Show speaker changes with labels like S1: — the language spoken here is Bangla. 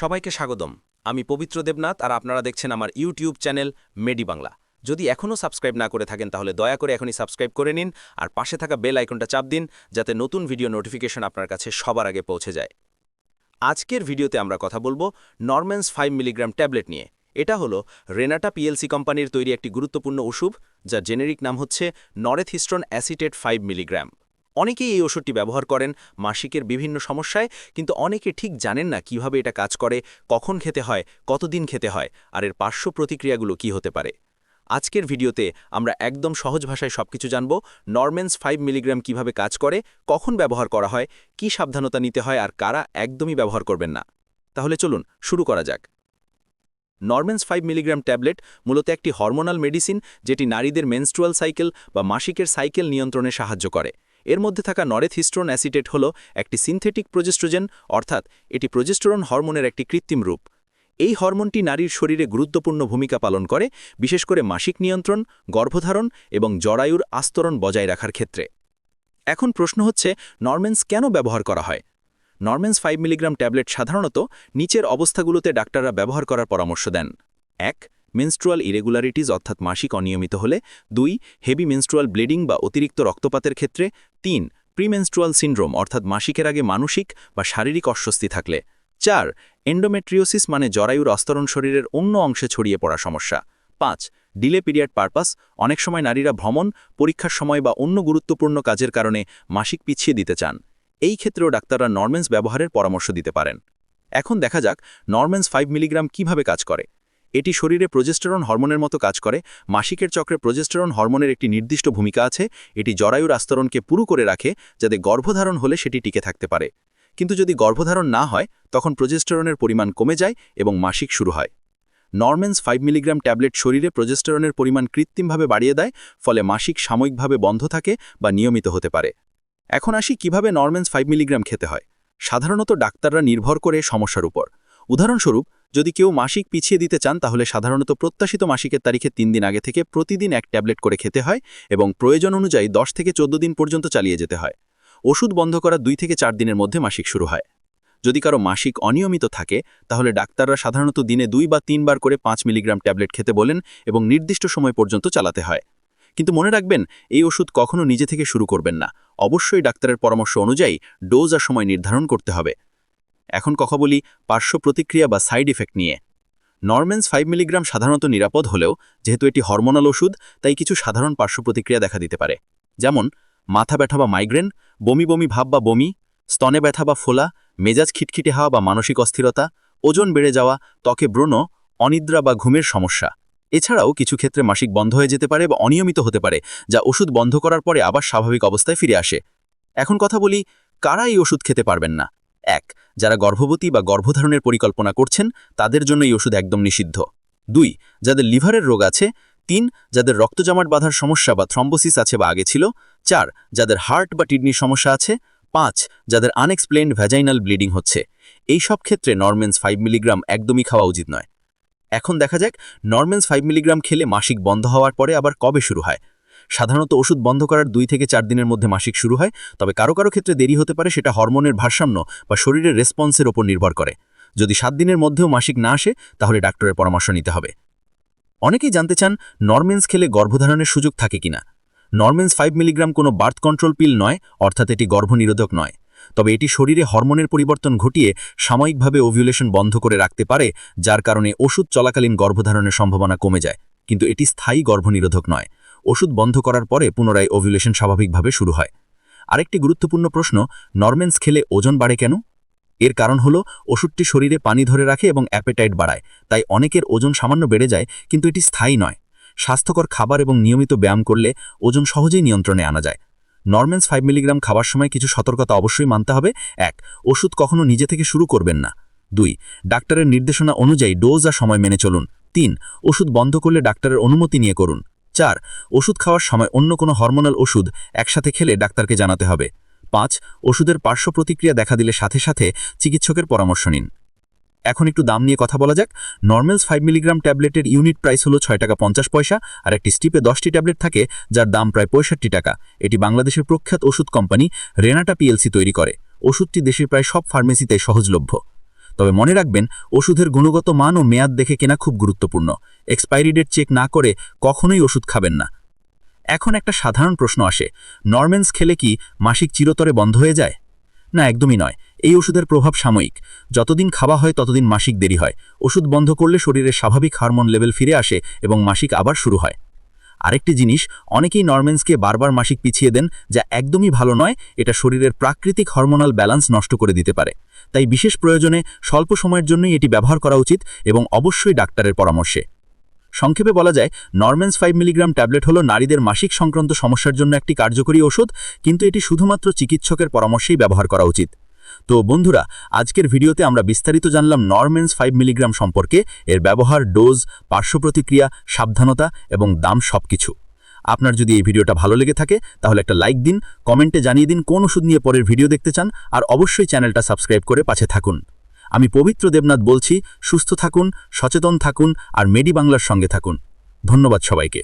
S1: সবাইকে স্বাগতম। আমি পবিত্র দেবনাথ আর আপনারা দেখছেন আমার ইউটিউব চ্যানেল মেডি বাংলা। যদি এখনও সাবস্ক্রাইব না করে থাকেন তাহলে দয়া করে এখনই সাবস্ক্রাইব করে নিন আর পাশে থাকা বেল আইকনটা চাপ দিন যাতে নতুন ভিডিও নোটিফিকেশন আপনার কাছে সবার আগে পৌঁছে যায়। আজকের ভিডিওতে আমরা কথা বলব নরম্যান্স ফাইভ মিলিগ্রাম ট্যাবলেট নিয়ে। এটা হলো রেনাটা পিএলসি কোম্পানির তৈরি একটি গুরুত্বপূর্ণ ওষুধ, যার জেনেরিক নাম হচ্ছে নরেথিস্ট্রন অ্যাসিটেট ফাইভ মিলিগ্রাম। অনেকেই এই ওষুধটি ব্যবহার করেন মাসিকের বিভিন্ন সমস্যায়, কিন্তু অনেকে ঠিক জানেন না কীভাবে এটা কাজ করে, কখন খেতে হয়, কতদিন খেতে হয়, আর এর পার্শ্ব প্রতিক্রিয়াগুলো কি হতে পারে। আজকের ভিডিওতে আমরা একদম সহজ ভাষায় সবকিছু জানব নরমেন্স ফাইভ মিলিগ্রাম কীভাবে কাজ করে, কখন ব্যবহার করা হয়, কি সাবধানতা নিতে হয়, আর কারা একদমই ব্যবহার করবেন না। তাহলে চলুন শুরু করা যাক। নরমেন্স ফাইভ মিলিগ্রাম ট্যাবলেট মূলত একটি হরমোনাল মেডিসিন, যেটি নারীদের মেনস্ট্রুয়াল সাইকেল বা মাসিকের সাইকেল নিয়ন্ত্রণে সাহায্য করে। এর মধ্যে থাকা নরেথিস্ট্রন অ্যাসিটেট হল একটি সিনথেটিক প্রজেস্ট্রোজেন, অর্থাৎ এটি প্রজেস্টোরন হরমোনের একটি কৃত্রিম রূপ। এই হরমোনটি নারীর শরীরে গুরুত্বপূর্ণ ভূমিকা পালন করে, বিশেষ করে মাসিক নিয়ন্ত্রণ, গর্ভধারণ এবং জরায়ুর আস্তরণ বজায় রাখার ক্ষেত্রে। এখন প্রশ্ন হচ্ছে নরমেন্স কেন ব্যবহার করা হয়? নরমেন্স ফাইভ মিলিগ্রাম ট্যাবলেট সাধারণত নিচের অবস্থাগুলোতে ডাক্তাররা ব্যবহার করার পরামর্শ দেন। এক, মেনস্ট্রুয়াল ইরেগুলারিটিজ অর্থাৎ মাসিক অনিয়মিত হলে। দুই, হেভি মেনস্ট্রুয়াল ব্লিডিং বা অতিরিক্ত রক্তপাতের ক্ষেত্রে। তিন প্রিমেনস্ট্রুয়াল সিন্ড্রোম অর্থাৎ মাসিকের আগে মানসিক বা শারীরিক অস্বস্তি থাকলে। চার এন্ডোমেট্রিওসিস মানে জরায়ুর অস্তরণ শরীরের অন্য অংশে ছড়িয়ে পড়া সমস্যা। পাঁচ ডিলে পিরিয়ড পারপাস অনেক সময় নারীরা ভ্রমণ, পরীক্ষার সময় বা অন্য গুরুত্বপূর্ণ কাজের কারণে মাসিক পিছিয়ে দিতে চান। এই ক্ষেত্রেও ডাক্তাররা নরমেন্স ব্যবহারের পরামর্শ দিতে পারেন। এখন দেখা যাক নরমেন্স ফাইভ মিলিগ্রাম কীভাবে কাজ করে। এটি শরীরে প্রজেস্টেরন হরমোনের মতো কাজ করে। মাসিকের চক্রে প্রজেস্টেরন হরমোনের একটি নির্দিষ্ট ভূমিকা আছে। এটি জরায়ুর আস্তরণকে পুরু করে রাখে যাতে গর্ভধারণ হলে সেটি টিকে থাকতে পারে। কিন্তু যদি গর্ভধারণ না হয়, তখন প্রজেস্টেরনের পরিমাণ কমে যায় এবং মাসিক শুরু হয়। নর্মেন্স ফাইভ মিলিগ্রাম ট্যাবলেট শরীরে প্রজেস্টেরনের পরিমাণ কৃত্রিমভাবে বাড়িয়ে দেয়, ফলে মাসিক সাময়িকভাবে বন্ধ থাকে বা নিয়মিত হতে পারে। এখন আসি কীভাবে নর্মেন্স ফাইভ মিলিগ্রাম খেতে হয়। সাধারণত ডাক্তাররা নির্ভর করে সমস্যার উপর। উদাহরণস্বরূপ, যদি কেউ মাসিক পিছিয়ে দিতে চান, তাহলে সাধারণত প্রত্যাশিত মাসিকের তারিখে তিন দিন আগে থেকে প্রতিদিন এক ট্যাবলেট করে খেতে হয় এবং প্রয়োজন অনুযায়ী দশ থেকে চোদ্দ দিন পর্যন্ত চালিয়ে যেতে হয়। ওষুধ বন্ধ করার দুই থেকে চার দিনের মধ্যে মাসিক শুরু হয়। যদি কারও মাসিক অনিয়মিত থাকে, তাহলে ডাক্তাররা সাধারণত দিনে দুই বা তিনবার করে পাঁচ মিলিগ্রাম ট্যাবলেট খেতে বলেন এবং নির্দিষ্ট সময় পর্যন্ত চালাতে হয়। কিন্তু মনে রাখবেন, এই ওষুধ কখনও নিজে থেকে শুরু করবেন না। অবশ্যই ডাক্তারের পরামর্শ অনুযায়ী ডোজ আর সময় নির্ধারণ করতে হবে। এখন কথা বলি পার্শ্ব প্রতিক্রিয়া বা সাইড ইফেক্ট নিয়ে। নরমেন্স ফাইভ মিলিগ্রাম সাধারণত নিরাপদ হলেও, যেহেতু এটি হরমোনাল ওষুধ, তাই কিছু সাধারণ পার্শ্ব প্রতিক্রিয়া দেখা দিতে পারে। যেমন, মাথা ব্যথা বা মাইগ্রেন বমি বমি ভাব বা বমি, স্তনে ব্যথা বা ফোলা, মেজাজ খিটখিটে হওয়া বা মানসিক অস্থিরতা, ওজন বেড়ে যাওয়া, ত্বকে ব্রণ, অনিদ্রা বা ঘুমের সমস্যা। এছাড়াও কিছু ক্ষেত্রে মাসিক বন্ধ হয়ে যেতে পারে বা অনিয়মিত হতে পারে, যা ওষুধ বন্ধ করার পরে আবার স্বাভাবিক অবস্থায় ফিরে আসে। এখন কথা বলি, কারা এই ওষুধ খেতে পারবেন না? এক, যারা গর্ভবতী বা গর্ভধারণের পরিকল্পনা করছেন, তাদের জন্য এই ওষুধ একদম নিষিদ্ধ। দুই, যাদের লিভারের রোগ আছে, তিন, যাদের রক্ত জমাট বাঁধার সমস্যা বা থ্রম্বোসিস আছে বা আগে ছিল, চার, যাদের হার্ট বা কিডনির সমস্যা আছে, পাঁচ, যাদের আনএক্সপ্লেন্ড ভ্যাজাইনাল ব্লিডিং হচ্ছে। এই সব ক্ষেত্রে নরমেন্স ফাইভ মিলিগ্রাম একদমই খাওয়া উচিত নয়। এখন দেখা যাক নরমেন্স ফাইভ মিলিগ্রাম খেলে মাসিক বন্ধ হওয়ার পরে আবার কবে শুরু হয়? সাধারণত ওষুধ বন্ধ করার দুই থেকে চার দিনের মধ্যে মাসিক শুরু হয়, তবে কারও কারও ক্ষেত্রে দেরি হতে পারে, সেটা হরমোনের ভারসাম্য বা শরীরের রেসপন্সের ওপর নির্ভর করে। যদি সাত দিনের মধ্যেও মাসিক না আসে, তাহলে ডাক্তারের পরামর্শ নিতে হবে। অনেকেই জানতে চান, নরমেন্স খেলে গর্ভধারণের সুযোগ থাকে কিনা? নরমেন্স ফাইভ মিলিগ্রাম কোনো বার্থ কন্ট্রোল পিল নয়, অর্থাৎ এটি গর্ভনিরোধক নয়। তবে এটি শরীরে হরমোনের পরিবর্তন ঘটিয়ে সাময়িকভাবে ওভিউলেশন বন্ধ করে রাখতে পারে, যার কারণে ওষুধ চলাকালীন গর্ভধারণের সম্ভাবনা কমে যায়। কিন্তু এটি স্থায়ী গর্ভনিরোধক নয়। ওষুধ বন্ধ করার পরে পুনরায় ওভিউলেশন স্বাভাবিকভাবে শুরু হয়। আরেকটি গুরুত্বপূর্ণ প্রশ্ন নরমেন্স খেলে ওজন বাড়ে কেন? এর কারণ হল, ওষুধটি শরীরে পানি ধরে রাখে এবং অ্যাপেটাইট বাড়ায়, তাই অনেকের ওজন সামান্য বেড়ে যায়, কিন্তু এটি স্থায়ী নয়। স্বাস্থ্যকর খাবার এবং নিয়মিত ব্যায়াম করলে ওজন সহজেই নিয়ন্ত্রণে আনা যায়। নরমেন্স ফাইভ মিলিগ্রাম খাবার সময় কিছু সতর্কতা অবশ্যই মানতে হবে। এক, ওষুধ কখনও নিজে থেকে শুরু করবেন না। দুই, ডাক্তারের নির্দেশনা অনুযায়ী ডোজ আর সময় মেনে চলুন। তিন, ওষুধ বন্ধ করলে ডাক্তারের অনুমতি নিয়ে করুন। চার, ওষুধ খাওয়ার সময় অন্য কোনো হরমোনাল ওষুধ একসাথে খেলে ডাক্তারকে জানাতে হবে। পাঁচ, ওষুধের পার্শ্ব প্রতিক্রিয়া দেখা দিলে সাথে সাথে চিকিৎসকের পরামর্শ নিন। এখন একটু দাম নিয়ে কথা বলা যাক। নর্মেলস ফাইভ মিলিগ্রাম ট্যাবলেটের ইউনিট প্রাইস হলো ছয় টাকা পঞ্চাশ পয়সা আর একটি স্টিপে দশটি ট্যাবলেট থাকে যার দাম প্রায় পঁয়ষট্টি টাকা। এটি বাংলাদেশের প্রখ্যাত ওষুধ কোম্পানি রেনাটা পিএলসি তৈরি করে। ওষুধটি দেশের প্রায় সব ফার্মেসিতে সহজলভ্য।
S2: তবে মনে রাখবেন, ওষুধের গুণগত মান ও মেয়াদ দেখে কেনা খুব গুরুত্বপূর্ণ। এক্সপায়ারি ডেট চেক না করে কখনোই ওষুধ খাবেন না। এখন একটা সাধারণ প্রশ্ন আসে নরমেন্স খেলে কি মাসিক চিরতরে বন্ধ হয়ে যায়? না, একদমই নয়। এই ওষুধের প্রভাব সাময়িক। যতদিন খাওয়া হয়, ততদিন মাসিক দেরি হয়। ওষুধ বন্ধ করলে শরীরে স্বাভাবিক হারমোন লেভেল ফিরে আসে এবং মাসিক আবার শুরু হয়। আরেকটি জিনিস, অনেকেই নরমেন্সকে বারবার মাসিক পিছিয়ে দেন, যা একদমই ভালো নয়, এটা শরীরের প্রাকৃতিক হরমোনাল ব্যালান্স নষ্ট করে দিতে পারে। তাই বিশেষ প্রয়োজনে স্বল্প সময়ের জন্যই এটি ব্যবহার করা উচিত এবং অবশ্যই ডাক্তারের পরামর্শে। সংক্ষেপে বলা যায় নরমেন্স ফাইভ মিলিগ্রাম ট্যাবলেট হল নারীদের মাসিক সংক্রান্ত সমস্যার জন্য একটি কার্যকরী ওষুধ, কিন্তু এটি শুধুমাত্র চিকিৎসকের পরামর্শেই ব্যবহার করা উচিত। তো বন্ধুরা, আজকের ভিডিওতে আমরা বিস্তারিত জানলাম নরমেন্স ফাইভ মিলিগ্রাম সম্পর্কে, এর ব্যবহার ডোজ পার্শ্ব প্রতিক্রিয়া, সাবধানতা এবং দাম সবকিছু। আপনার যদি এই ভিডিওটা ভালো লেগে থাকে, তাহলে একটা লাইক দিন, কমেন্টে জানিয়ে দিন কোন ওষুধ নিয়ে পরের ভিডিও দেখতে চান, আর অবশ্যই চ্যানেলটা সাবস্ক্রাইব করে পাশে থাকুন। আমি পবিত্র দেবনাথ বলছি, সুস্থ থাকুন, সচেতন থাকুন, আর মেডি বাংলার সঙ্গে থাকুন। ধন্যবাদ সবাইকে।